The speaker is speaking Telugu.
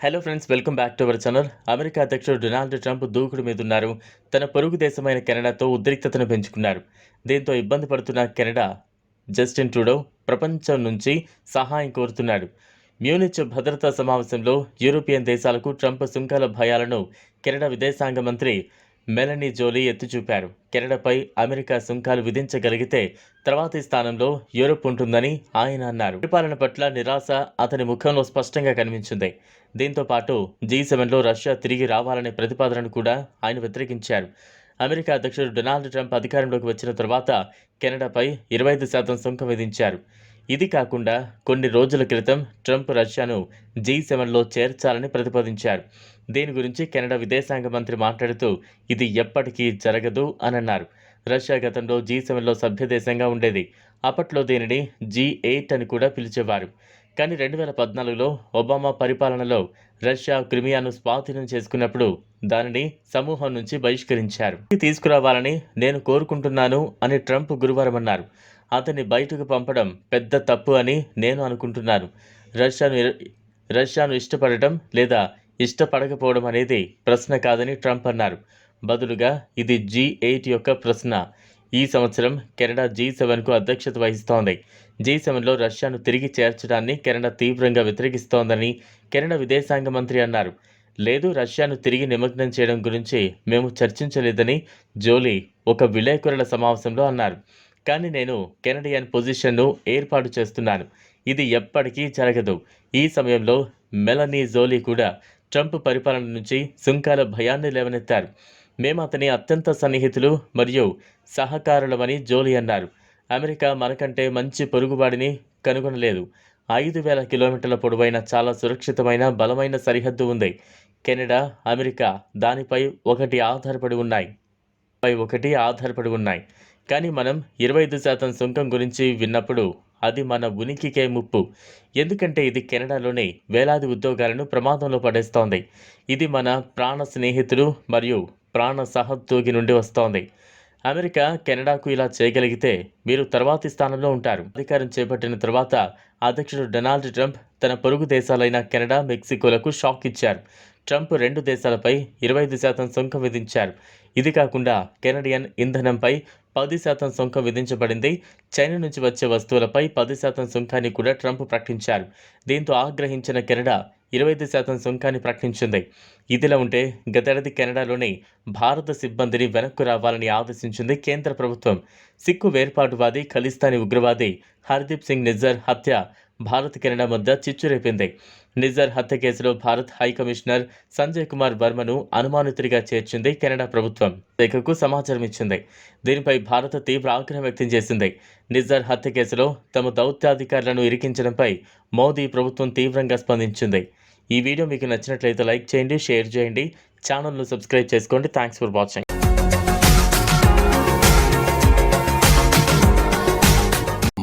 Hello friends welcome back to our channel America అధ్యక్షుడు డొనాల్డ్ ట్రంప్ దూకుడు మీదున్నారు తన పొరుగు దేశమైన కెనడాతో ఉద్రిక్తతను పెంచుకున్నారు. దీంతో ఇబ్బంది పడుతున్న కెనడా జస్టిన్ ట్రూడో ప్రపంచం నుంచి సహాయం కోరుతున్నాడు. మ్యూనిచ్ భద్రతా సమావేశంలో యూరోపియన్ దేశాలకు ట్రంప్ సుంకాల భయాలను కెనడా విదేశాంగ మంత్రి మెలనీ జోలీ ఎత్తిచూపారు. కెనడాపై అమెరికా సుంకాలు విధించగలిగితే తర్వాతి స్థానంలో యూరోప్ ఉంటుందని ఆయన అన్నారు. పరిపాలన పట్ల నిరాశ అతని ముఖంలో స్పష్టంగా కనిపించింది. దీంతో పాటు జీ సెవెన్లో రష్యా తిరిగి రావాలనే ప్రతిపాదనను కూడా ఆయన వ్యతిరేకించారు. అమెరికా అధ్యక్షుడు డొనాల్డ్ ట్రంప్ అధికారంలోకి వచ్చిన తర్వాత కెనడాపై ఇరవై ఐదు శాతం సుంకం విధించారు. ఇది కాకుండా కొన్ని రోజుల క్రితం ట్రంప్ రష్యాను జీ సెవెన్లో చేర్చాలని ప్రతిపాదించారు. దీని గురించి కెనడా విదేశాంగ మంత్రి మాట్లాడుతూ ఇది ఎప్పటికీ జరగదు అని అన్నారు రష్యా గతంలో జీ సెవెన్లో సభ్యదేశంగా ఉండేది. అప్పట్లో దీనిని జీ ఎయిట్ అని కూడా పిలిచేవారు. కానీ రెండు వేల పద్నాలుగులో ఒబామా పరిపాలనలో రష్యా క్రిమియాను స్వాధీనం చేసుకున్నప్పుడు దానిని సమూహం నుంచి బహిష్కరించారు. ఇది తీసుకురావాలని నేను కోరుకుంటున్నాను అని ట్రంప్ గురువారం అన్నారు. అతన్ని బయటకు పంపడం పెద్ద తప్పు అని నేను అనుకుంటున్నాను. రష్యాను రష్యాను ఇష్టపడటం లేదా ఇష్టపడకపోవడం అనేది ప్రశ్న కాదని ట్రంప్ అన్నారు. బదులుగా ఇది జీ ఎయిట్ యొక్క ప్రశ్న. ఈ సంవత్సరం కెనడా జీ సెవెన్కు అధ్యక్షత వహిస్తోంది. జీ సెవెన్లో రష్యాను తిరిగి చేర్చడాన్ని కెనడా తీవ్రంగా వ్యతిరేకిస్తోందని కెనడా విదేశాంగ మంత్రి అన్నారు. లేదు రష్యాను తిరిగి నిమగ్నం చేయడం గురించి మేము చర్చించలేదని జోలీ ఒక విలేకరుల సమావేశంలో అన్నారు. కానీ నేను కెనడియన్ పొజిషన్ను ఏర్పాటు చేస్తున్నాను. ఇది ఎప్పటికీ జరగదు. ఈ సమయంలో మెలనీ జోలీ కూడా ట్రంప్ పరిపాలన నుంచి సుంకాల భయాన్ని లేవనెత్తారు. మేము అతని అత్యంత సన్నిహితులు మరియు సహకారులమని జోలీ అన్నారు. అమెరికా మనకంటే మంచి పొరుగుబాడిని కనుగొనలేదు. ఐదు వేల కిలోమీటర్ల పొడవైన చాలా సురక్షితమైన బలమైన సరిహద్దు ఉంది. కెనడా అమెరికా దానిపై ఒకటి ఆధారపడి ఉన్నాయి. పై ఒకటి ఆధారపడి ఉన్నాయి. కానీ మనం ఇరవై ఐదు శాతం సుంకం గురించి విన్నప్పుడు అది మన ఉనికికే ముప్పు. ఎందుకంటే ఇది కెనడాలోని వేలాది ఉద్యోగాలను ప్రమాదంలో పడేస్తోంది. ఇది మన ప్రాణ స్నేహితులు మరియు ప్రాణ సహోద్యోగి నుండి వస్తోంది. అమెరికా కెనడాకు ఇలా చేయగలిగితే మీరు తర్వాతి స్థానంలో ఉంటారు. అధికారం చేపట్టిన తర్వాత అధ్యక్షుడు డొనాల్డ్ ట్రంప్ తన పొరుగు దేశాలైన కెనడా మెక్సికోలకు షాక్ ఇచ్చారు. ట్రంప్ రెండు దేశాలపై ఇరవై ఐదు శాతం సుంకం విధించారు. ఇది కాకుండా కెనడియన్ ఇంధనంపై పది శాతం సుంకం విధించబడింది. చైనా నుంచి వచ్చే వస్తువులపై పది శాతం సుంకాన్ని కూడా ట్రంప్ ప్రకటించారు. దీంతో ఆగ్రహించిన కెనడా ఇరవై ఐదు శాతం సుంకాన్ని ప్రకటించింది. ఇదిలా ఉంటే గతేడాది కెనడాలోని భారత సిబ్బందిని వెనక్కు రావాలని ఆదేశించింది కేంద్ర ప్రభుత్వం. సిక్కు వేర్పాటువాది ఖలిస్తానీ ఉగ్రవాది హర్దీప్ సింగ్ నిజ్జర్ హత్య భారత్ కెనడా మధ్య చిచ్చు రేపింది. నిజర్ హత్య కేసులో భారత్ హై కమిషనర్ సంజయ్ కుమార్ వర్మను అనుమానితుడిగా చేర్చింది కెనడా ప్రభుత్వం. లేఖకు సమాచారం ఇచ్చింది. దీనిపై భారత్ తీవ్ర ఆగ్రహం వ్యక్తం చేసింది. నిజర్ హత్య కేసులో తమ దౌత్యాధికారులను ఇరికించడంపై మోదీ ప్రభుత్వం తీవ్రంగా స్పందించింది. ఈ వీడియో మీకు నచ్చినట్లయితే లైక్ చేయండి షేర్ చేయండి. ఛానల్ను సబ్స్క్రైబ్ చేసుకోండి. Thanks for watching.